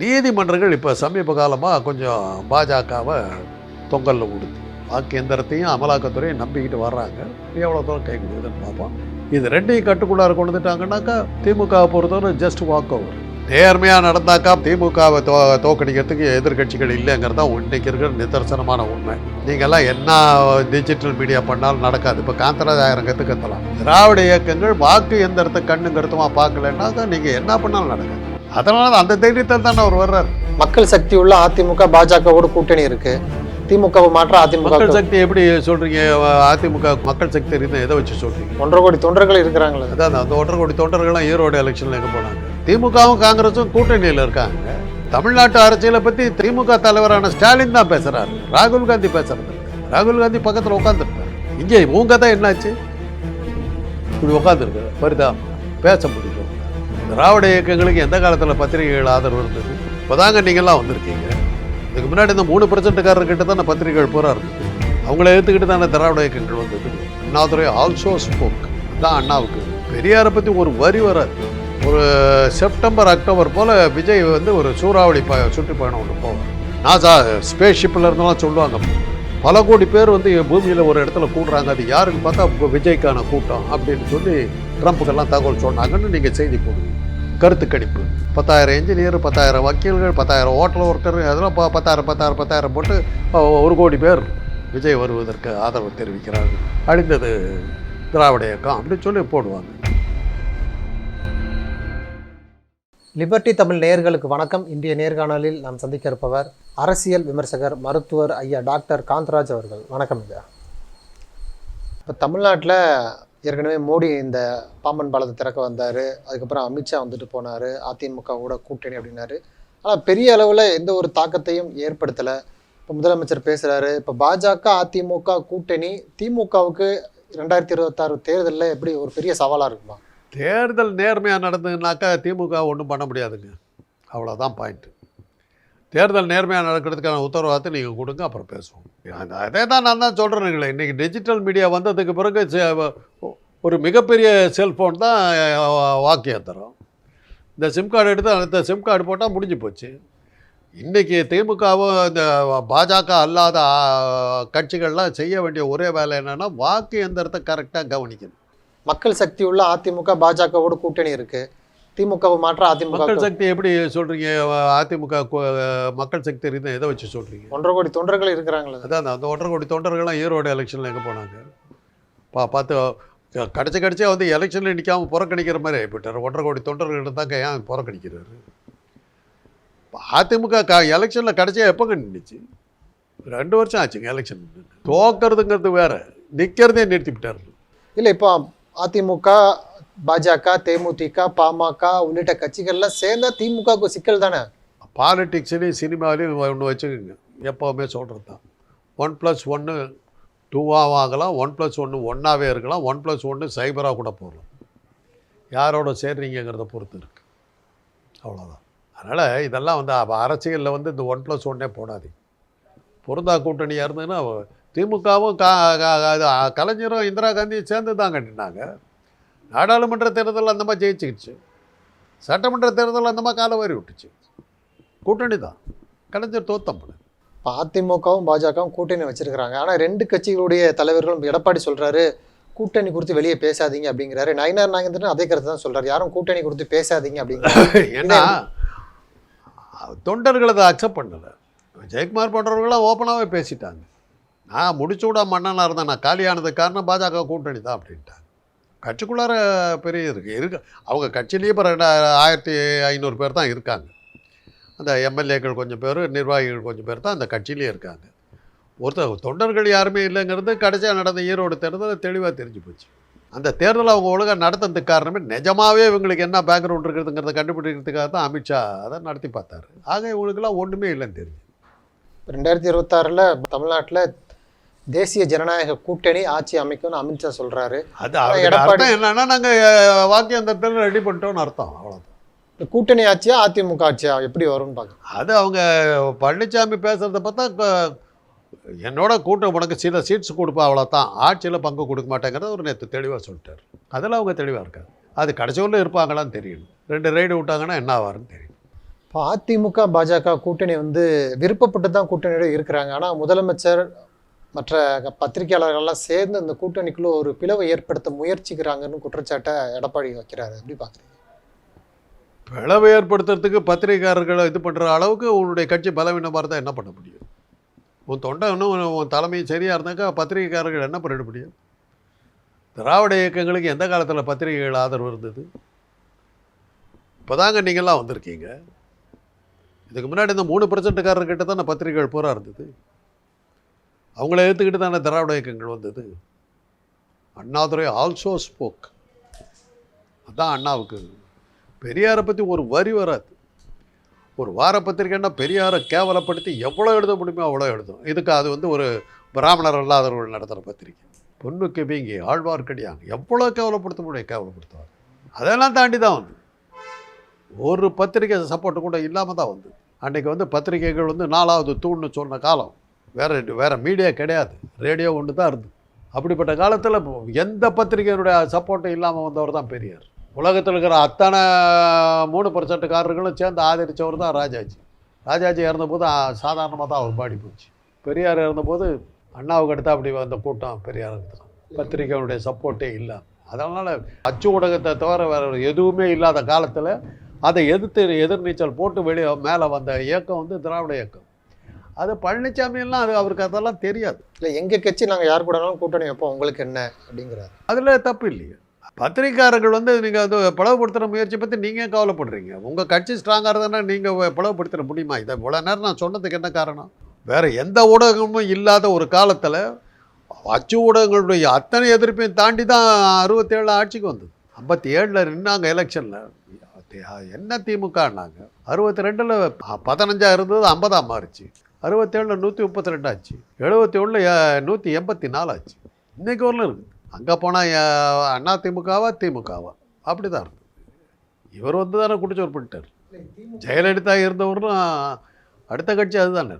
நீதிமன்றங்கள் இப்போ சமீப காலமாக கொஞ்சம் பாஜகவை தொங்கலில் கொடுத்து வாக்கு எந்திரத்தையும் அமலாக்கத்துறையும் நம்பிக்கிட்டு வர்றாங்க. எவ்வளோ தூரம் கை கொடுக்குதுன்னு பார்ப்போம். இது ரெண்டையும் கட்டுக்குள்ளார கொண்டு வந்துட்டாங்கன்னாக்கா திமுகவை பொறுத்தவரை ஜஸ்ட் வாக் ஓவர் நேர்மையாக நடந்தாக்கா திமுகவை தோ தோக்கடிக்கிறதுக்கு எதிர்க்கட்சிகள் இல்லைங்கிறது தான் இன்னைக்கு இருக்கிற நிதர்சனமான உண்மை. நீங்கள்லாம் என்ன டிஜிட்டல் மீடியா பண்ணாலும் நடக்காது. இப்போ காந்தராஜாயிரம் கற்று திராவிட இயக்கங்கள் வாக்கு எந்திரத்தை கண்ணுங்கிறதுமா கருத்துமாக பார்க்கலன்னாக்கா நீங்கள் என்ன பண்ணாலும் நடக்காது. அதனால தான் அந்த தைரியத்தில் தானே அவர் வர்றாரு. மக்கள் சக்தி உள்ள அதிமுக பாஜகவோட கூட்டணி இருக்கு. திமுகவை மாற்ற அதிமுக மக்கள் சக்தி எப்படி சொல்றீங்க? அதிமுக மக்கள் சக்தி இருக்குன்னு எதை வச்சு சொல்றீங்க? ஒன்றரை கோடி தொண்டர்கள் இருக்கிறாங்களே. அதான் அந்த ஒன்றரை கோடி தொண்டர்கள்லாம் ஈரோடு எலெக்ஷன்ல எங்க போனாங்க? திமுகவும் காங்கிரஸும் கூட்டணியில் இருக்காங்க. தமிழ்நாட்டு அரசியலை பத்தி திமுக தலைவரான ஸ்டாலின் தான் பேசுறாரு. ராகுல் காந்தி பேசுறது. ராகுல் காந்தி பக்கத்துல உட்காந்துருக்காரு இங்கே உங்க தான் என்னாச்சு? இப்படி உட்காந்துருக்கு பரிதா பேச முடியும் திராவிட இயக்கங்களுக்கு எந்த காலத்தில் பத்திரிகைகள் ஆதரவு இருந்தது? இப்போதாங்க நீங்கள்லாம் வந்திருக்கீங்க. இதுக்கு முன்னாடி இந்த மூணு பர்சன்ட்டுக்காரர்கிட்ட தான் பத்திரிகைகள் பூரா இருந்தது. அவங்கள எடுத்துக்கிட்டு தானே திராவிட இயக்கங்கள் வந்தது. அண்ணாதுரை ஆல்சோ ஸ்போக் தான் அண்ணாவுக்கு. பெரியாரை பற்றி ஒரு வரி வராது. ஒரு செப்டம்பர் அக்டோபர் போல் விஜய் வந்து ஒரு சூறாவளி ப சுற்றுப்பயணம் ஒன்று போவார். நாசா ஸ்பேஸ் ஷிப்பில் இருந்தெல்லாம் சொல்லுவாங்க. பல கோடி பேர் வந்து பூமியில் ஒரு இடத்துல கூடுறாங்க. அது யாருன்னு பார்த்தா விஜய்க்கான கூட்டம் அப்படின்னு சொல்லி ட்ரம்ப்புக்கெல்லாம் தகவல் சொன்னாங்கன்னு நீங்கள் செய்தி போடுவீங்க கருத்து கணிப்பு. பத்தாயிரம் இன்ஜினியர் பத்தாயிரம் வக்கீல்கள் பத்தாயிரம் ஹோட்டல் ஒர்க்கர் அதெல்லாம் பத்தாயிரம் பத்தாயிரம் பத்தாயிரம் போட்டு ஒரு கோடி பேர் விஜய் வருவதற்கு ஆதரவு தெரிவிக்கிறார்கள் அழிந்தது திராவிட இயக்கம் அப்படின்னு சொல்லி போடுவாங்க. லிபர்டி தமிழ் நேயர்களுக்கு வணக்கம். இந்திய நேர்காணலில் நாம் சந்திக்க இருப்பவர் அரசியல் விமர்சகர் மருத்துவர் ஐயா டாக்டர் காந்தராஜ் அவர்கள். வணக்கம் ஐயா. இப்போ தமிழ்நாட்டில் ஏற்கனவே மோடி இந்த பாம்பன் பாலத்தை திறக்க வந்தார். அதுக்கப்புறம் அமித்ஷா வந்துட்டு போனார். அதிமுக கூட கூட்டணி அப்படின்னாரு. ஆனால் பெரிய அளவில் எந்த ஒரு தாக்கத்தையும் ஏற்படுத்தலை. இப்போ முதலமைச்சர் பேசுகிறாரு இப்போ பாஜக அதிமுக கூட்டணி திமுகவுக்கு ரெண்டாயிரத்தி இருபத்தாறு தேர்தலில் எப்படி ஒரு பெரிய சவாலாக இருக்குமா? தேர்தல் நேர்மையாக நடந்ததுனாக்கா திமுக ஒன்றும் பண்ண முடியாதுங்க. அவ்வளோதான் பாயிண்ட்டு தேர்தல் நேர்மையாக நடக்கிறதுக்கான உத்தரவாதத்தை நீங்கள் கொடுங்க அப்புறம் பேசுவோம். அந்த- அதே தான் நான் தான் சொல்கிறேனுங்களே இன்றைக்கி டிஜிட்டல் மீடியா வந்ததுக்கு பிறகு ஒரு மிகப்பெரிய செல்ஃபோன் தான் அஹ், இந்த சிம் கார்டு எடுத்து அடுத்த சிம் கார்டு போட்டால் முடிஞ்சு போச்சு. இன்றைக்கி திமுகவும் இந்த பாஜக அல்லாத கட்சிகள்லாம் செய்ய வேண்டிய ஒரே வேலை என்னென்னா வாக்கு எந்திரத்தை கரெக்டாக கவனிக்கணும். மக்கள் சக்தி உள்ள அதிமுக பாஜகவோட கூட்டணி இருக்குது திமுகவை மாற்ற அதிமுக மக்கள் சக்தி எப்படி சொல்றீங்க? அதிமுக மக்கள் சக்தி இருக்குன்னு எதை வச்சு சொல்றீங்க? ஒன்றரை கோடி தொண்டர்கள் இருக்கிறாங்களே. அதான் அந்த ஒன்றரை கோடி தொண்டர்கள்லாம் ஈரோடு எலெக்ஷனில் எங்கே போனாங்க? பா பார்த்து கடைசி கடைசியாக வந்து எலெக்ஷனில் நிற்காம புறக்கணிக்கிற மாதிரி ஆகிவிட்டார் ஒன்றரை கோடி தொண்டர்கள் தாங்க ஏன் புறக்கணிக்கிறாரு? அதிமுக க எலெக்ஷனில் கடைசியாக எப்போங்க நின்றுச்சு ரெண்டு வருஷம் ஆச்சுங்க எலெக்ஷன். தோக்கிறதுங்கிறது வேற நிற்கிறதே நிறுத்திவிட்டார். இல்ல இப்போ அதிமுக பாஜக தேமுதிக பாமக உள்ளிட்ட கட்சிகள்லாம் சேர்ந்தா திமுகவுக்கு சிக்கல் தானே? பாலிட்டிக்ஸ்லேயும் சினிமாலையும் ஒன்று வச்சுக்கோங்க. எப்போவுமே சொல்கிறது தான் ஒன் ப்ளஸ் ஒன்று டூவாக ஆகலாம். ஒன் ப்ளஸ் ஒன்று ஒன்றாவே இருக்கலாம். ஒன் ப்ளஸ் ஒன்று சைபராக கூட போகலாம் யாரோட சேர்றீங்கிறத பொறுத்து இருக்கு. அவ்வளோதான் அதனால் இதெல்லாம் வந்து அரசியலில் வந்து இந்த ஒன் ப்ளஸ் ஒன்னே போடாது பொருந்தா கூட்டணியாக இருந்ததுன்னா திமுகவும் கா கலைஞரும் இந்திரா காந்தியும் சேர்ந்து தான் கட்டினாங்க நாடாளுமன்ற தேர்தல் அந்த மாதிரி ஜெயிச்சுக்கிச்சு. சட்டமன்ற தேர்தல் அந்த மாதிரி காலை வாரி விட்டுச்சு. கூட்டணி தான். கலைஞர் தோத்தம்பல இப்போ அதிமுகவும் பாஜகவும் கூட்டணி வச்சிருக்கிறாங்க. ஆனா ரெண்டு கட்சிகளுடைய தலைவர்களும் எடப்பாடி சொல்றாரு கூட்டணி குறித்து வெளியே பேசாதீங்க அப்படிங்கிறாரு. நயினார் நாகேந்திரன் அதே கருத்து தான் சொல்றாரு. யாரும் கூட்டணி குறித்து பேசாதீங்க அப்படிங்கிறாரு ஏன்னா தொண்டர்கள் அதை அக்செப்ட் பண்ணலை. ஜெயக்குமார் போன்றவர்களாம் ஓப்பனாகவே பேசிட்டாங்க. நான் முடிச்சு விட மன்னனாக இருந்தேன் நான் காலியானது காரணம் பாஜக கூட்டணி தான் அப்படின்ட்டாங்க. கட்சிக்குள்ளார பெரிய இருக்கு. இருக்கு. அவங்க கட்சியிலேயே இப்போ ரெண்டா ஆயிரத்தி ஐநூறு பேர் தான் இருக்காங்க. அந்த எம்எல்ஏக்கள் கொஞ்சம் பேர் நிர்வாகிகள் கொஞ்சம் பேர் தான் அந்த கட்சியிலே இருக்காங்க. ஒருத்தர் தொண்டர்கள் யாருமே இல்லைங்கிறது கடைசியாக நடந்த ஈரோடு தேர்தல் தெளிவாக தெரிஞ்சு போச்சு. அந்த தேர்தல் அவங்க ஒழுங்காக நடத்துறதுக்கு காரணமே நிஜமாவே இவங்களுக்கு என்ன பேக்ரவுண்ட் இருக்கிறதுங்கிறத கண்டுபிடிக்கிறதுக்காக தான் அமித்ஷா அதை நடத்தி பார்த்தாரு. ஆக இவங்களுக்கெல்லாம் ஒன்றுமே இல்லைன்னு தெரிஞ்சு ரெண்டாயிரத்தி இருபத்தாறில் தமிழ்நாட்டில் தேசிய ஜனநாயக கூட்டணி ஆட்சி அமைக்கும்னு அமித்ஷா சொல்றாரு. அது எடப்பாடி- என்னன்னா நாங்கள் வாக்கியந்தத்தில் ரெடி பண்ணிட்டோம்னு அர்த்தம் அவ்வளோதான் இந்த கூட்டணி ஆட்சியா அதிமுக ஆட்சியா எப்படி வரும்னு பார்க்க அது அவங்க பழனிசாமி பேசுகிறத பார்த்தா என்னோட கூட்டம் உனக்கு சில சீட்ஸ் கொடுப்பா அவ்வளோதான் ஆட்சியில் பங்கு கொடுக்க மாட்டேங்கிறத ஒரு நேற்று தெளிவாக சொல்லிட்டார். அதில் அவங்க தெளிவாக இருக்காங்க. அது கடைசி வரலும் இருப்பாங்களான்னு தெரியணும் ரெண்டு ரைடு விட்டாங்கன்னா என்ன ஆவாருன்னு தெரியும் இப்போ அதிமுக பாஜக கூட்டணி வந்து விருப்பப்பட்டு தான் கூட்டணியோட இருக்கிறாங்க. ஆனால் முதலமைச்சர் மற்ற பத்திரிகையாளர்கள்லாம் சேர்ந்து இந்த கூட்டணிக்குள்ள ஒரு பிளவை ஏற்படுத்த முயற்சிக்கிறாங்கன்னு குற்றச்சாட்டை எடப்பாடி வைக்கிறாரு. எப்படி பார்க்குறீங்க? பிளவை ஏற்படுத்துறதுக்கு பத்திரிகையாளர்களை இது பண்ணுற அளவுக்கு உன்னுடைய கட்சி பலவீனமாக இருந்தால் என்ன பண்ண முடியும்? உன் தொண்டை இன்னும் உன் தலைமை சரியாக இருந்தாக்கா பத்திரிகைக்காரர்கள் என்ன பண்ணிட முடியும்? திராவிட இயக்கங்களுக்கு எந்த காலத்தில் பத்திரிகைகள் ஆதரவு இருந்தது? இப்போ தாங்க நீங்கள்லாம் வந்திருக்கீங்க. இதுக்கு முன்னாடி இந்த மூணு பர்சன்ட்டுக்காரர்கிட்ட தான் பத்திரிகைகள் பூரா இருந்தது. அவங்கள எடுத்துக்கிட்டு தானே திராவிட இயக்கங்கள் வந்தது. அண்ணாதுரை ஆல்சோ ஸ்போக் அதான் அண்ணாவுக்கு. பெரியாரை பற்றி ஒரு வரி வராது. ஒரு வார பத்திரிக்கைன்னா பெரியாரை கேவலப்படுத்தி எவ்வளோ எழுத முடியுமோ அவ்வளோ எழுதும். இதுக்கு அது வந்து ஒரு பிராமணர் அல்லாதவர்கள் நடத்துகிற பத்திரிக்கை பொண்ணுக்கு வீங்கி ஆழ்வார்க்கடியாங்க எவ்வளோ கேவலப்படுத்த முடியும் கேவலப்படுத்துவாங்க அதெல்லாம் தாண்டி தான் வந்து ஒரு பத்திரிக்கை சப்போர்ட் கூட இல்லாமல் தான் வந்து அன்றைக்கி வந்து பத்திரிக்கைகள் வந்து நாலாவது தூண்னு சொன்ன காலம். வேறு வேறு மீடியா கிடையாது. ரேடியோ ஒன்று தான் இருந்து அப்படிப்பட்ட காலத்தில் எந்த பத்திரிகையினுடைய சப்போர்ட்டும் இல்லாமல் வந்தவர் தான் பெரியார். உலகத்தில் இருக்கிற அத்தனை மூணு பர்சன்ட்டுக்காரர்களும் சேர்ந்து ஆதரித்தவர் தான் ராஜாஜி. ராஜாஜி இறந்தபோது சாதாரணமாக தான் அவர் பாடி போச்சு. பெரியார் இறந்தபோது அண்ணாவுக்கு அடுத்து அப்படி வந்த கூட்டம் பெரியாருக்கு தான் பத்திரிகையுடைய சப்போர்ட்டே இல்லை அதனால் அச்சு ஊடகத்தை தவிர வேறு எதுவுமே இல்லாத காலத்தில் அதை எதிர்த்து எதிர்நீச்சல் போட்டு வெளியே மேலே வந்த இயக்கம் வந்து திராவிட இயக்கம். அது பழனிசாமியெல்லாம் அது அவருக்கு அதெல்லாம் தெரியாது. இல்லை எங்கள் கட்சி நாங்கள் யார் கூடனாலும் கூட்டணி வைப்போம். உங்களுக்கு என்ன அப்படிங்கிறாரு. அதில் தப்பு இல்லையே. பத்திரிக்கையாளர்கள் வந்து நீங்கள் அது பிளவுபடுத்துகிற முயற்சி பற்றி நீங்கள் கவலைப்படுறீங்க? உங்கள் கட்சி ஸ்ட்ராங்காக இருந்ததுன்னா நீங்கள் பிளவுபடுத்திட முடியுமா? இதை இவ்வளோ நேரம் நான் சொன்னதுக்கு என்ன காரணம்? வேறு எந்த ஊடகமும் இல்லாத ஒரு காலத்தில் அச்சு ஊடகங்களுடைய அத்தனை எதிர்ப்பையும் தாண்டி தான் அறுபத்தேழு ஆட்சிக்கு வந்தது. ஐம்பத்தி ஏழில் நின்னாங்க எலெக்ஷனில் என்ன திமுகனாங்க? அறுபத்தி ரெண்டில் பதினஞ்சா இருந்தது ஐம்பதா மாறிச்சு. அறுபத்தேழில் நூற்றி முப்பத்தி ரெண்டு ஆச்சு. எழுபத்தி ஒன்றில் நூற்றி எண்பத்தி நாலு ஆச்சு இன்றைக்கு வரலும் இருக்குது அங்கே போனால் அண்ணா திமுகவா திமுகவா? அப்படி தான் இருந்தது இவர் வந்து தானே குடிச்சவர் பண்ணிட்டார். ஜெயலலிதா இருந்தவரும் அடுத்த கட்சி அதுதானே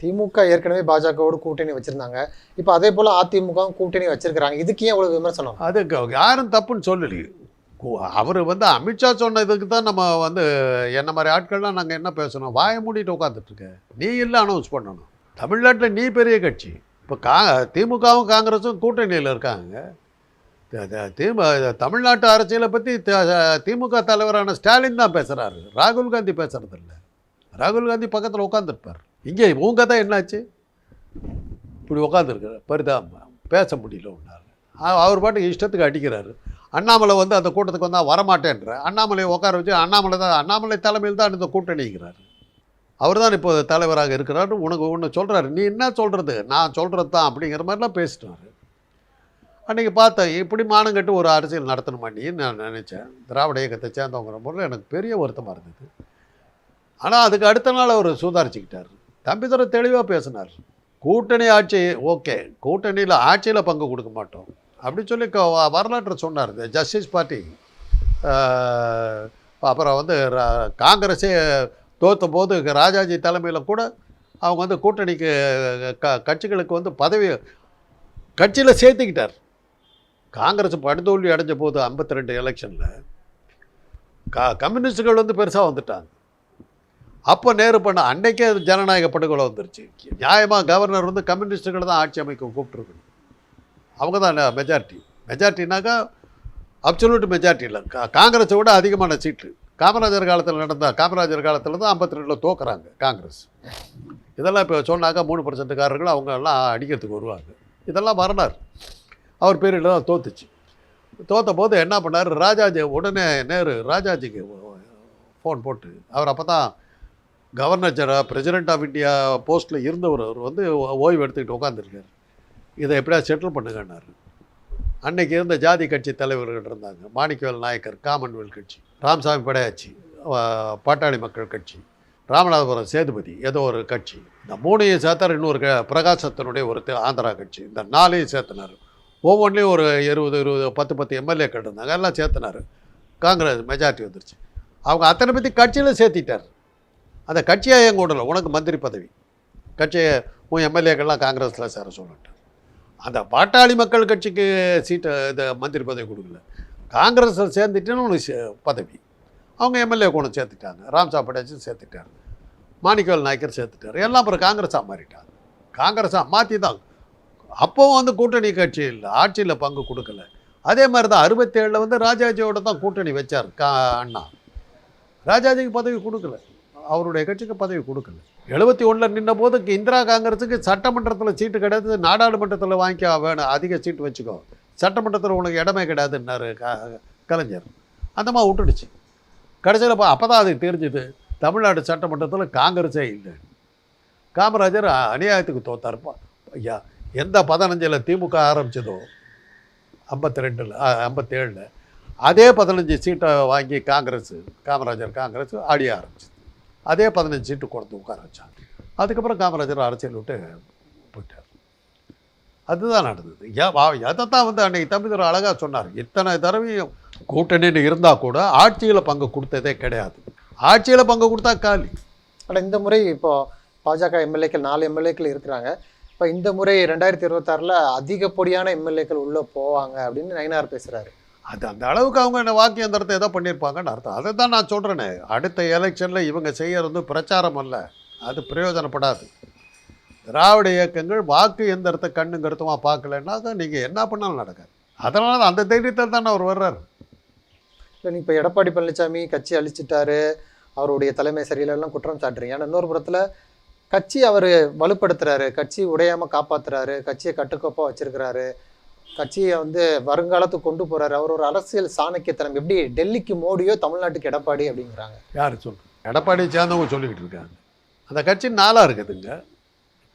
திமுக ஏற்கனவே பாஜகவோடு கூட்டணி வச்சிருந்தாங்க. இப்போ அதே போல அதிமுக கூட்டணி வச்சிருக்கிறாங்க. இதுக்கு ஏன் இவ்வளவு விமர்சனம்? அது யாரும் தப்புன்னு சொல்லலையே. அவர் வந்து அமித்ஷா சொன்னதுக்கு தான் நம்ம வந்து என்ன மாதிரி ஆட்கள்லாம் நாங்கள் என்ன பேசணும்? வாயை மூடிட்டு உட்காந்துட்ருக்க நீ இல்லை அனௌன்ஸ் பண்ணணும். தமிழ்நாட்டில் நீ பெரிய கட்சி. இப்போ கா திமுகவும் காங்கிரஸும் கூட்டணியில் இருக்காங்க. திமு தமிழ்நாட்டு அரசியலை பற்றி திமுக தலைவரான ஸ்டாலின் தான் பேசுகிறாரு ராகுல் காந்தி பேசுகிறதில்ல ராகுல் காந்தி பக்கத்தில் உட்காந்துருப்பார் இங்கே உங்க தான் என்னாச்சு? இப்படி உட்காந்துருக்குற பரிதாபம். பேச முடியல உன்னால. அவர் பாட்டுக்கு இஷ்டத்துக்கு அடிக்கிறாரு. அண்ணாமலை வந்து அந்த கூட்டத்துக்கு வந்தால் வரமாட்டேன்ற. அண்ணாமலையை உட்கார வச்சு அண்ணாமலை தான் அண்ணாமலை தலைமையில் தான் இந்த கூட்டணிங்கிறாரு அவர் தான் இப்போ தலைவராக இருக்கிறாரு. உனக்கு ஒன்று சொல்கிறாரு நீ என்ன சொல்கிறது நான் சொல்கிறது தான் அப்படிங்கிற மாதிரிலாம் பேசிட்டார். அன்றைக்கி பார்த்தேன் இப்படி மானங்கட்டு ஒரு அரசியல் நடத்தணுமா நான் நினச்சேன். திராவிட இயக்கத்தை சேர்ந்தவங்கிற முறையில் எனக்கு பெரிய வருத்தமாக இருந்தது. ஆனால் அதுக்கு அடுத்த நாள் அவர் சுதாரிச்சுக்கிட்டார். தம்பிதுரை தெளிவாக பேசினார். கூட்டணி ஆட்சி ஓகே. கூட்டணியில் ஆட்சியில் பங்கு கொடுக்க மாட்டோம். அப்படி சொல்லி வ- வரலாற்றை சொன்னார். இந்த ஜஸ்டிஸ் பார்ட்டி அப்புறம் வந்து காங்கிரஸே தோற்ற போது ராஜாஜி தலைமையில் கூட அவங்க வந்து கூட்டணிக்கு க கட்சிகளுக்கு வந்து பதவி கட்சியில் சேர்த்துக்கிட்டார். காங்கிரஸ் படுதோல்வி அடைஞ்ச போது ஐம்பத்தி ரெண்டு எலெக்ஷனில் க கம்யூனிஸ்டுகள் வந்து பெருசாக வந்துட்டாங்க. அப்போ நேரு பண்ண அன்னைக்கே ஜனநாயக படுகொலை வந்துருச்சு. நியாயமாக கவர்னர் வந்து கம்யூனிஸ்டுகளை தான் ஆட்சி அமைக்க கூப்பிட்டுருக்கணும். அவங்க தான் மெஜாரிட்டி மெஜாரிட்டினாக்கா அப்சல்யூட் மெஜாரிட்டி இல்லை. கா காங்கிரஸை விட அதிகமான சீட்டு. காமராஜர் காலத்தில் நடந்த காமராஜர் காலத்தில் தான் ஐம்பத்தி ரெண்டில் தோக்குறாங்க காங்கிரஸ். இதெல்லாம் இப்போ சொன்னாக்கா மூணு பர்சன்ட்காரர்கள் அவங்க எல்லாம் அடிக்கிறதுக்கு வருவாங்க. இதெல்லாம் வரலாறு அவர் பேரில் தான் தோத்துச்சு. தோத்த போது என்ன பண்ணார்? ராஜாஜி உடனே நேரு ராஜாஜிக்கு ஃபோன் போட்டு அவர் அப்போ தான் governor general president of India போஸ்ட்டில் இருந்தவர் அவர் வந்து ஓய்வு எடுத்துக்கிட்டு உட்காந்துருக்கார் இதை எப்படியா செட்டில் பண்ணுங்கன்னாரு. அன்னைக்கு இருந்த ஜாதி கட்சி தலைவர்கள் இருந்தாங்க. மாணிக்கவேல் நாயக்கர் காமன்வெல்த் கட்சி ராமசாமி படையாச்சி பாட்டாளி மக்கள் கட்சி ராமநாதபுரம் சேதுபதி ஏதோ ஒரு கட்சி. இந்த மூணையும் சேர்த்தார் இன்னொரு க பிரகாசத்தினுடைய ஒரு ஆந்திரா கட்சி. இந்த நாலையும் சேர்த்தினார். ஒவ்வொன்றிலையும் ஒரு இருபது இருபது பத்து பத்து எம்எல்ஏக்கள் இருந்தாங்க. எல்லாம் சேர்த்தினார். காங்கிரஸ் மெஜாரிட்டி வந்துருச்சு. அவங்க அத்தனை பற்றி கட்சியில் சேர்த்திட்டார். அந்த கட்சியாக என் கூடல உனக்கு மந்திரி பதவி. கட்சியை உன் எம்எல்ஏக்கள்லாம் காங்கிரஸில் சேர சொல்லிட்டார் அந்த பாட்டாளி மக்கள் கட்சிக்கு சீட்டை இந்த மந்திரி பதவி கொடுக்கல. காங்கிரஸில் சேர்ந்துட்டுன்னு உனக்கு சே- பதவி. அவங்க எம்எல்ஏ கூட சேர்த்துட்டாங்க. ராம் சாப்பாடாச்சும் சேர்த்துட்டாரு. மாணிக்கவேல் நாயக்கர் சேர்த்துட்டாரு. எல்லாம் அப்புறம் காங்கிரஸாக மாறிட்டாங்க. காங்கிரஸாக மாற்றி தான் அப்போவும் வந்து கூட்டணி கட்சி இல்லை. ஆட்சியில் பங்கு கொடுக்கல. அதே மாதிரி தான் அறுபத்தேழில் வந்து ராஜாஜியோட தான் கூட்டணி வச்சார் கா அண்ணா. ராஜாஜிக்கு பதவி கொடுக்கல. அவருடைய கட்சிக்கு பதவி கொடுக்கல. எழுபத்தி ஒன்றில் நின்ற போது இந்திரா காங்கிரஸுக்கு சட்டமன்றத்தில் சீட்டு கிடையாது நாடாளுமன்றத்தில் வாங்கிக்க வேணும் அதிக சீட்டு வச்சுக்கோ. சட்டமன்றத்தில் உனக்கு இடமே கிடையாதுன்னாரு க கலைஞர். அந்த மாதிரி விட்டுடுச்சு. கடைசியில் அப்போ தான் அது தெரிஞ்சுது தமிழ்நாடு சட்டமன்றத்தில் காங்கிரஸே இல்லை. காமராஜர் அநியாயத்துக்கு தோத்தாருப்பா ஐயா எந்த பதினஞ்சில் திமுக ஆரம்பித்ததோ ஐம்பத்தி ரெண்டில் ஐம்பத்தேழில் அதே பதினஞ்சு சீட்டை வாங்கி காங்கிரஸ் காமராஜர் காங்கிரஸ் ஆடிய ஆரம்பிச்சிது. அதே பதினஞ்சு சீட்டு கொடுத்து உட்கார வச்சாங்க. அதுக்கப்புறம் காமராஜர் அரசியல் விட்டு போயிட்டார். அதுதான் நடந்தது. ஏன் வா- எதைத்தான் வந்து அன்னைக்கு தம்பிதர் அழகாக சொன்னார். இத்தனை தடவையும் கூட்டணின்னு இருந்தால் கூட ஆட்சியில் பங்கு கொடுத்ததே கிடையாது. ஆட்சியில் பங்கு கொடுத்தா காலி. ஆனால் இந்த முறை இப்போ பாஜக எம்எல்ஏக்கள் நாலு எம்எல்ஏக்கள் இருக்கிறாங்க. இப்போ இந்த முறை ரெண்டாயிரத்தி இருபத்தாறில் அதிகப்படியான எம்எல்ஏக்கள் உள்ளே போவாங்க அப்படின்னு நயனார் பேசுகிறாரு அது அந்த அளவுக்கு அவங்க என்ன வாக்கு எந்திரத்தை ஏதோ பண்ணியிருப்பாங்கன்னு அர்த்தம். அதை தான் நான் சொல்கிறேனே அடுத்த எலெக்ஷனில் இவங்க செய்யறது பிரச்சாரம் அல்ல. அது பிரயோஜனப்படாது. திராவிட இயக்கங்கள் வாக்கு எந்திரத்தை கண்ணு பார்க்கலன்னா தான் நீங்கள் என்ன பண்ணாலும் நடக்காது. அதனால அந்த தைரியத்தில் தானே அவர் வர்றாரு. இல்லை இப்போ எடப்பாடி பழனிசாமி கட்சி அழிச்சிட்டாரு அவருடைய தலைமை சரியில்லைலாம் குற்றம் சாட்டுறீங்க. ஆனால் இன்னொரு புறத்தில் கட்சி அவர் வலுப்படுத்துறாரு. கட்சி உடையாமல் காப்பாற்றுறாரு கட்சியை கட்டுக்கோப்பாக வச்சுருக்கிறாரு. கட்சியை வந்து வருங்காலத்துக்கு கொண்டு போறாரு. அவர் ஒரு அரசியல் சாணக்கியத்தனம். எப்படி டெல்லிக்கு மோடியோ தமிழ்நாட்டுக்கு எடப்பாடி அப்படிங்கிறாங்க. யார் சொல்லு எடப்பாடி சேர்ந்தவங்க சொல்லிக்கிட்டு இருக்காங்க. அந்த கட்சி நாளாக இருக்குதுங்க.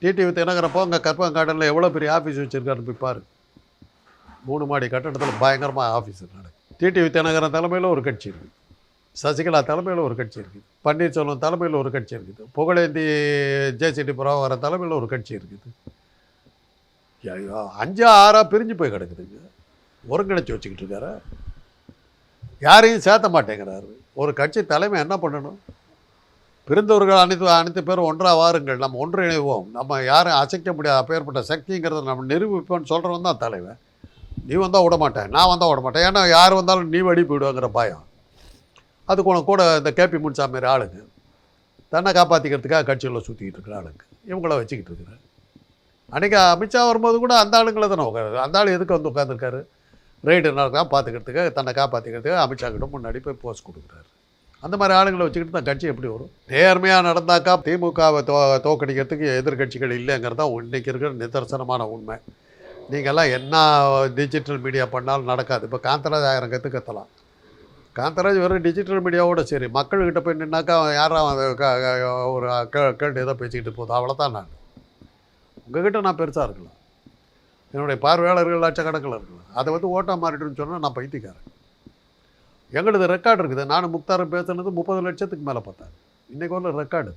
டிடிவி தினகரப்போ அங்கே கற்பங்காடனில் எவ்வளோ பெரிய ஆஃபீஸ் வச்சுருக்காருன்னு போய் பாரு மூணு மாடி கட்டடத்தில் பயங்கரமாக ஆஃபீஸ் நடக்குது டிடிவி தினகரன் தலைமையில் ஒரு கட்சி இருக்குது சசிகலா தலைமையில் ஒரு கட்சி இருக்குது பன்னீர்செல்வம் தலைமையில் ஒரு கட்சி இருக்குது. புகழேந்தி ஜேசிடி புரோகரன் தலைமையில் ஒரு கட்சி இருக்குது. அஞ்சு ஆறாக பிரிஞ்சு போய் கிடக்குதுங்க ஒருங்கிணைச்சு வச்சுக்கிட்டு இருக்காரு. யாரையும் சேர்த்த மாட்டேங்கிறாரு. ஒரு கட்சி தலைமை என்ன பண்ணணும்? பிரிந்தவர்கள் அனைத்து அனைத்து பேரும் ஒன்றாக வாருங்கள். நம்ம ஒன்றிணைவோம் நம்ம யாரும் அசைக்க முடியாத அப்பேற்பட்ட சக்திங்கிறத நம்ம நிரூபிப்போம்னு சொல்கிறவன் தான் தலைவன். நீ வந்தால் விட மாட்டேன். நான் வந்தால் விட மாட்டேன். ஏன்னா யார் வந்தாலும் நீ வழி போயிடுவாங்கிற பயம். அதுக்கு உனக்கு கூட இந்த கேபி முன்சாமி மாதிரி ஆளுங்க. தன்னை காப்பாற்றிக்கிறதுக்காக கட்சியில் சுற்றிக்கிட்டு இருக்கிற ஆளுங்க. இவங்கள வச்சுக்கிட்டு இருக்கிறேன் அன்றைக்கி அமித்ஷா வரும்போது கூட அந்த ஆளுங்களை தானே உட்காரு அந்த ஆள் எதுக்கு வந்து உட்காந்துருக்காரு ரைடு நடக்கலாம் பார்த்துக்கிறதுக்கு தன்னை காப்பாற்றிக்கிறதுக்கு அமித்ஷா கிட்ட முன்னாடி போய் போஸ்ட் கொடுக்குறாரு. அந்த மாதிரி ஆளுங்களை வச்சுக்கிட்டு தான் கட்சி எப்படி வரும்? நேர்மையாக நடந்தாக்கா திமுகவை தோ தோக்கடிக்கிறதுக்கு எதிர்க்கட்சிகள் இல்லைங்கிறது தான் இன்னைக்கு இருக்கிற நிதர்சனமான உண்மை. நீங்கள்லாம் என்ன டிஜிட்டல் மீடியா பண்ணாலும் நடக்காது. இப்போ காந்தராஜ் ஆயிரம் கற்று கத்தலாம். காந்தராஜ் வெறும் டிஜிட்டல் மீடியாவோட சரி. மக்கள்கிட்ட போய் நின்னாக்கா அவன் யாரும் ஒரு கேள்வி ஏதோ பேசிக்கிட்டு போதும். அவ்வளோதான் நான். உங்ககிட்ட நான் பெருசாக இருக்கலாம் என்னுடைய பார்வையாளர்கள் லட்சக்கணக்கில் இருக்கலாம் அதை வந்து ஓட்டா மாறிட்டுன்னு சொன்னால் நான் பைத்தியக்காரன். எங்களது ரெக்கார்டு இருக்குது. நான் முக்தாரம் பேசுனது முப்பது லட்சத்துக்கு மேலே பார்த்தேன் இன்றைக்கு ஒரு ரெக்கார்டு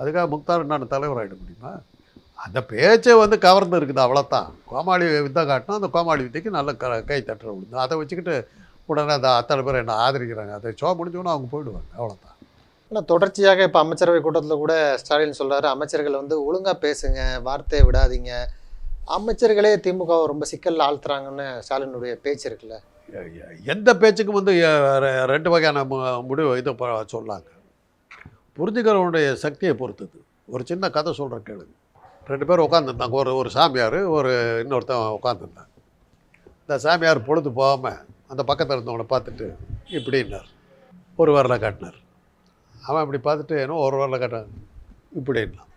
அதுக்காக முக்தார் நான் தலைவராகிட முடியுமா? அந்த பேச்சை வந்து கவர்ந்து இருக்குது அவ்வளோத்தான் கோமாளி வித்தை காட்டினா அந்த கோமாளி வித்தைக்கு நல்ல க கை தட்டுற விழுந்து அதை வச்சுக்கிட்டு உடனே அந்த அத்தனை பேர் என்ன ஆதரிக்கிறாங்க. அதை ஷோ முடிஞ்சோன்னா அவங்க போயிடுவாங்க. அவ்வளோதான் ஆனால் தொடர்ச்சியாக இப்போ அமைச்சரவை கூட்டத்தில் கூட ஸ்டாலின் சொல்கிறாரு அமைச்சர்கள் வந்து ஒழுங்காக பேசுங்க வார்த்தையை விடாதீங்க. அமைச்சர்களே திமுக ரொம்ப சிக்கலில் ஆழ்த்துறாங்கன்னு ஸ்டாலினுடைய பேச்சு இருக்குல்ல? எந்த பேச்சுக்கும் வந்து ரெண்டு வகையான மு- முடிவு இது சொல்லாங்க புரிஞ்சுக்கிறவனுடைய சக்தியை பொறுத்தது. ஒரு சின்ன கதை சொல்கிறேன் கேளுங்க. ரெண்டு பேர் உட்காந்துருந்தாங்க ஒரு ஒரு சாமியார் ஒரு இன்னொருத்தன் உட்காந்துருந்தாங்க இந்த சாமியார் பொழுது போகாமல் அந்த பக்கத்தில் இருந்தவனை பார்த்துட்டு இப்படின்னார். ஒரு வரலை காட்டினார். அவன் இப்படி பார்த்துட்டு ஏன்னா ஒரு வரல இப்படி இப்படின்னான்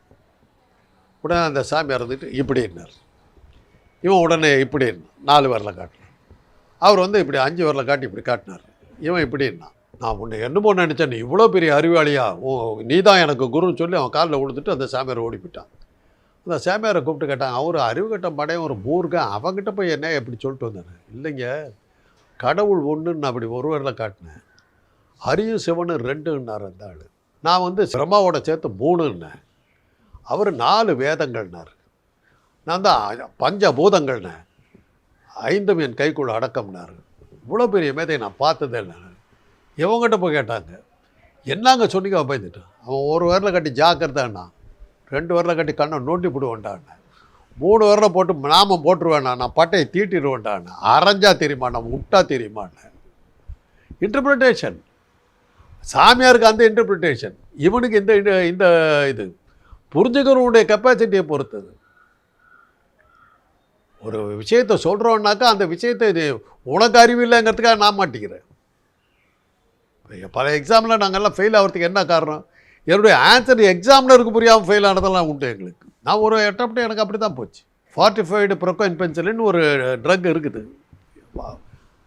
உடனே அந்த சாமியார் இப்படி இப்படின்னார் இவன் உடனே இப்படின்னா நாலு வரல காட்டினான். அவர் வந்து இப்படி அஞ்சு வரல காட்டி இப்படி காட்டினார். இவன் இப்படின்னா நான் உன்னை என்னமோ நினச்சேன். நீ இவ்வளோ பெரிய அறிவாளியா? நீ தான் எனக்கு குருன்னு சொல்லி அவன் காலில் விழுந்துட்டு அந்த சாமியார் ஓடி போயிட்டான் அந்த சாமியாரை கூப்பிட்டு கேட்டாங்க அவர் அறிவு கட்ட மடையன் ஒரு மூர்க்கன் அவங்ககிட்ட போய் என்ன எப்படி சொல்லிட்டு வந்தேன் இல்லைங்க. கடவுள் ஒன்றுன்னு நான் அப்படி ஒரு காட்டினேன். ஹரியும் சிவனும் ரெண்டுன்னார் அந்த ஆள். நான் வந்து சிரமாவோட சேர்த்து மூணுன்னேன். அவர் நாலு வேதங்கள்னார். நான் தான் பஞ்சபூதங்கள்னேன் ஐந்தும் என் கைக்குள்ள அடக்கம்னாரு. இவ்வளோ பெரிய மேதையை நான் பார்த்ததே இல்லை இவங்ககிட்ட போய் கேட்டாங்க. என்னங்க சொன்னீங்க? அவன் பயந்துட்டான் அவன் ஒரு வரல கட்டி ஜாக்கிரதான்னா ரெண்டு வரல கட்டி கண்ணை நோண்டி போடுவேன்டான் மூணு வரல போட்டு நாமம் போட்டுருவேண்ணா நான் பட்டையை தீட்டிடுவேன்டான் அரைஞ்சா தெரியுமா? நான் விட்டா தெரியுமான்னு. இன்டர்பிரிட்டேஷன் சாமியாருக்கு அந்த இன்டர்பிரிட்டேஷன் இவனுக்கு இந்த இந்த- இது. புரிஞ்சுக்கிறவனுடைய கெப்பாசிட்டியை பொறுத்தது ஒரு விஷயத்தை சொல்கிறோன்னாக்கா அந்த விஷயத்தை இது உனக்கு அறிவு இல்லைங்கிறதுக்காக நான் மாட்டிக்கிறேன். பல எக்ஸாமில் நாங்கள்லாம் ஃபெயில் ஆகிறதுக்கு என்ன காரணம்? என்னுடைய ஆன்சர் எக்ஸாமினருக்கு புரியாமல் ஃபெயில் ஆனதெல்லாம் உண்டு எங்களுக்கு. நான் ஒரு அட்டம்ப்ட் எனக்கு அப்படி தான் போச்சு. ஃபார்ட்டிஃபைடு ப்ரொக்கோயின் பென்சிலின்னு ஒரு ட்ரக் இருக்குது.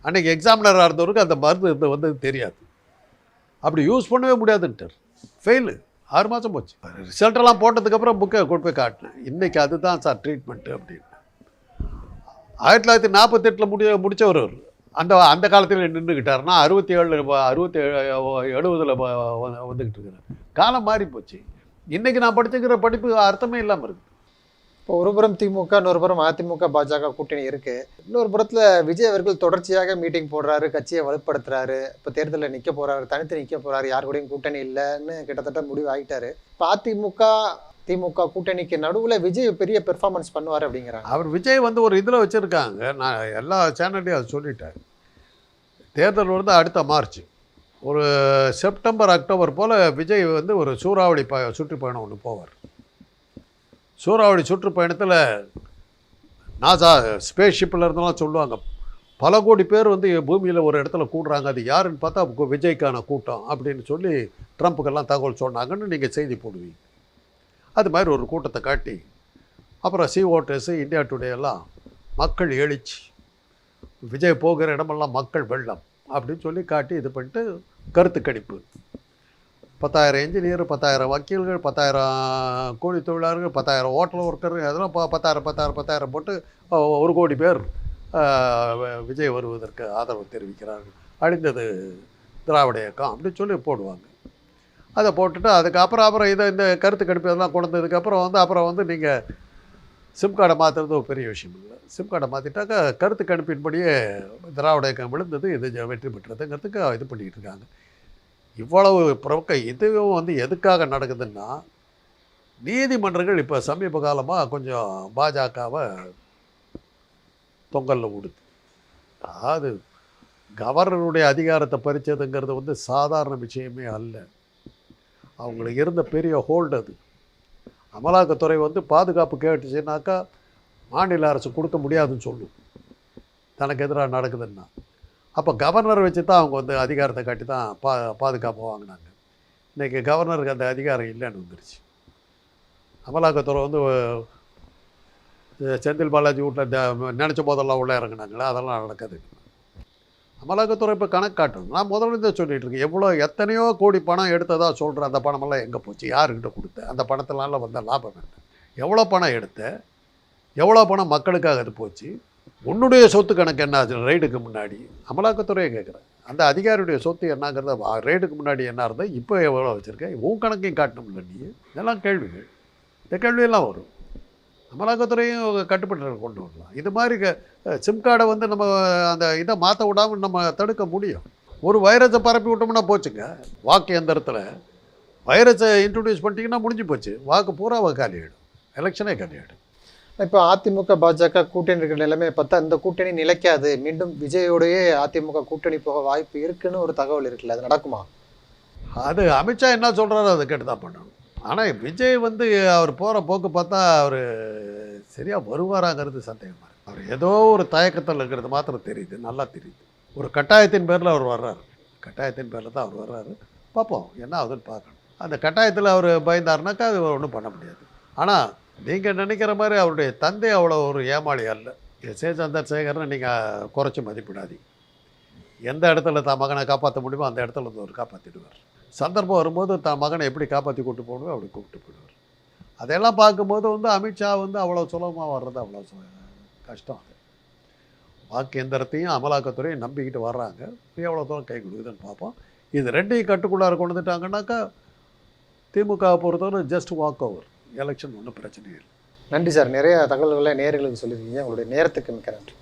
அன்றைக்கி எக்ஸாமினராக இருந்தவருக்கு அந்த மருந்து இது வந்து தெரியாது. அப்படி யூஸ் பண்ணவே முடியாதுன்ட்டார். ஃபெயிலு ஆறு மாதம் போச்சு. ரிசல்ட்டெல்லாம் போட்டதுக்கப்புறம் புக்கை கொண்டு போய் காட்டினேன். இன்றைக்கி அதுதான் சார் ட்ரீட்மெண்ட்டு அப்படின்னு. ஆயிரத்தி தொள்ளாயிரத்தி நாற்பத்தெட்டில் முடி முடித்தவர் அவர். அந்த அந்த காலத்தில் நின்றுக்கிட்டாருன்னா அறுபத்தி ஏழு அறுபத்தி எழுபதில் வந்துக்கிட்டு இருக்கிறார் காலம் மாறி போச்சு இன்றைக்கி நான் படிச்சுக்கிற படிப்பு அர்த்தமே இல்லாமல் இருக்குது இப்போ ஒரு புறம் திமுக இன்னொரு புறம் அதிமுக பாஜக கூட்டணி இருக்கு. இன்னொரு புறத்துல விஜய் அவர்கள் தொடர்ச்சியாக மீட்டிங் போடுறாரு கட்சியை வலுப்படுத்துறாரு. இப்போ தேர்தலில் நிற்க போறாரு தனித்து நிற்க போறாரு யார் கூடயும் கூட்டணி இல்லைன்னு கிட்டத்தட்ட முடிவு ஆகிட்டாரு இப்போ அதிமுக திமுக கூட்டணிக்கு நடுவில் விஜய் பெரிய பெர்ஃபார்மன்ஸ் பண்ணுவார் அப்படிங்கிறாங்க. அவர் விஜய் வந்து ஒரு இதில் வச்சுருக்காங்க. நான் எல்லா சேனல்லையும் அதை சொல்லிட்டேன். தேர்தல் வந்து அடுத்த மார்ச். ஒரு செப்டம்பர் அக்டோபர் போல் விஜய் வந்து ஒரு சூறாவளி ப சுற்றுப்பயணம் ஒன்று போவார். சூறாவளி சுற்றுப்பயணத்தில் நாசா ஸ்பேஸ் ஷிப்பில் இருந்தெல்லாம் சொல்லுவாங்க. பல கோடி பேர் வந்து பூமியில் ஒரு இடத்துல கூடுறாங்க. அது யாருன்னு பார்த்தா கு- விஜய்க்கான கூட்டம் அப்படின்னு சொல்லி ட்ரம்ப்புக்கெல்லாம் தகவல் சொன்னாங்கன்னு நீங்கள் செய்தி போடுவீங்க. அது மாதிரி ஒரு கூட்டத்தை காட்டி அப்புறம் சி ஓட்டர்ஸு இந்தியா டுடே எல்லாம் மக்கள் எழுச்சி விஜய் போகிற இடமெல்லாம் மக்கள் வெள்ளம் அப்படின்னு சொல்லி காட்டி இது பண்ணிட்டு கருத்து கணிப்பு. பத்தாயிரம் இன்ஜினியர் பத்தாயிரம் வக்கீல்கள் பத்தாயிரம் கூலி தொழிலாளர்கள் பத்தாயிரம் ஹோட்டல் ஒர்க்கர் அதெல்லாம் ப- பத்தாயிரம் பத்தாயிரம் பத்தாயிரம் போட்டு ஒரு கோடி பேர் விஜய் வருவதற்கு ஆதரவு தெரிவிக்கிறார்கள். அழிந்தது திராவிட இயக்கம் அப்படின்னு சொல்லி போடுவாங்க. அதை போட்டுட்டு அதுக்கப்புறம் அப்புறம் இதை இந்த கருத்து கணிப்பு இதெல்லாம் கொண்டு வந்ததுக்கப்புறம் வந்து அப்புறம் வந்து நீங்கள் சிம் கார்டை மாற்றுறது ஒரு பெரிய விஷயம் இல்லை. சிம் கார்டை மாற்றிட்டாக்கா கருத்து கணிப்பின்படியே திராவிட இயக்கம் விழுந்தது இது வெற்றி பெற்றதுங்கிறதுக்கு இது பண்ணிக்கிட்டு இருக்காங்க. இவ்வளவு புறக்க இதுவும் வந்து எதுக்காக நடக்குதுன்னா நீதிமன்றங்கள் இப்போ சமீப காலமாக கொஞ்சம் பாஜகவை தொங்கலில் விடுது. அதாவது கவர்னருடைய அதிகாரத்தை பறிச்சதுங்கிறது வந்து சாதாரண விஷயமே அல்ல. அவங்களுக்கு இருந்த பெரிய ஹோல்டு அது. அமலாக்கத்துறை வந்து பாதுகாப்பு கேட்டுச்சுனாக்கா மாநில அரசு கொடுக்க முடியாதுன்னு சொல்லும். தனக்கு எதிராக நடக்குதுன்னா. அப்போ கவர்னர் வச்சு தான் அவங்க வந்து அதிகாரத்தை காட்டி தான் பா பாதுகாப்பு வாங்கினாங்க. இன்றைக்கி கவர்னருக்கு அந்த அதிகாரம் இல்லைன்னு வந்துருச்சு. அமலாக்கத்துறை வந்து செந்தில் பாலாஜி வீட்டில் நினச்ச போதெல்லாம் உள்ளே இறங்குனாங்களே? அதெல்லாம் நடக்குது. அமலாக்கத்துறை இப்போ கணக்கு காட்டணும். நான் முதல்ல சொல்லிகிட்டு இருக்கேன். எவ்வளோ எத்தனையோ கோடி பணம் எடுத்ததாக சொல்கிற அந்த பணமெல்லாம் எங்கே போச்சு? யாருக்கிட்ட கொடுத்த? அந்த பணத்தினால வந்த லாபம் என்ன? எவ்வளோ பணம் எடுத்த? எவ்வளோ பணம் மக்களுக்காக அது போச்சு? உன்னுடைய சொத்து கணக்கு என்ன ஆச்சு ரைடுக்கு முன்னாடி அமலாக்கத்துறையை கேட்குறேன். அந்த அதிகாரியுடைய சொத்து என்னங்கிறத ரைடுக்கு முன்னாடி என்ன இருந்தால் இப்போ எவ்வளோ வச்சுருக்கேன் உன் கணக்கையும் காட்டணும்ல நீ. இதெல்லாம் கேள்விகள். இந்த கேள்வியெல்லாம் வரும். அமலாக்கத்துறையும் கட்டுப்பட்டு கொண்டு வரலாம். இது மாதிரி சிம் கார்டை வந்து நம்ம அந்த இதை மாற்ற விடாமல் நம்ம தடுக்க முடியும். ஒரு வைரஸை பரப்பி விட்டோம்னா போச்சுங்க. வாக்கு எந்திரத்தில் வைரஸை இன்ட்ரடியூஸ் பண்ணிட்டீங்கன்னா முடிஞ்சு போச்சு. வாக்கு பூரா காலி ஆகிடும் எலெக்ஷனே காலி ஆகிடும் இப்போ அதிமுக பாஜக கூட்டணி இருக்கிற நிலைமை பார்த்தா இந்த கூட்டணி நிலைக்காது. மீண்டும் விஜயோடையே அதிமுக கூட்டணி போக வாய்ப்பு இருக்குன்னு ஒரு தகவல் இருக்குல்ல அது நடக்குமா? அது அமித்ஷா என்ன சொல்கிறாரோ அதை கேட்டு தான் பண்ணணும். ஆனால் விஜய் வந்து அவர் போகிற போக்கு பார்த்தா அவர் சரியாக வருவாராங்கிறது சந்தேகமாக இருக்குது அவர் ஏதோ ஒரு தயக்கத்தில் இருக்கிறது மாத்திரம் தெரியுது நல்லா தெரியுது. ஒரு கட்டாயத்தின் பேரில் அவர் வர்றாரு. கட்டாயத்தின் பேரில் தான் அவர் வர்றாரு. பார்ப்போம் என்ன ஆகுதுன்னு பார்க்கணும். அந்த கட்டாயத்தில் அவர் பயந்தாருனாக்கா அது ஒன்றும் பண்ண முடியாது. ஆனால் நீங்கள் நினைக்கிற மாதிரி அவருடைய தந்தை அவ்வளோ ஒரு ஏமாளி அல்ல. எஸ் ஏ சந்திரசேகரனை நீங்கள் குறைச்சி மதிப்பிடாதீங்க. எந்த இடத்துல தான் மகனை காப்பாற்ற முடியுமோ அந்த இடத்துல இருந்து அவர் காப்பாற்றிடுவார் சந்தர்ப்பம் வரும்போது தான் மகனை எப்படி காப்பாற்றி கூட்டு போகணுமோ அப்படி கூப்பிட்டு போயிடுவார். அதெல்லாம் பார்க்கும்போது வந்து அமித்ஷா வந்து அவ்வளோ சுலபமாக வர்றது அவ்வளோ சு- கஷ்டம் அது. வாக்கு எந்திரத்தையும் அமலாக்கத்துறையும் நம்பிக்கிட்டு வர்றாங்க. எவ்வளோ தூரம் கை கொடுக்குதுன்னு பார்ப்போம். இது ரெண்டையும் கட்டுக்குள்ளார கொண்டு வந்துட்டாங்கன்னாக்கா திமுக பொறுத்தவரை ஜஸ்ட் வாக் ஓவர் எலெக்ஷன் ஒன்றும் பிரச்சனை இல்லை. நன்றி சார். நிறைய தகவல்களை நேர்களுக்கு சொல்லியிருக்கீங்க. உங்களுடைய நேரத்துக்கு மிக்க நன்றி.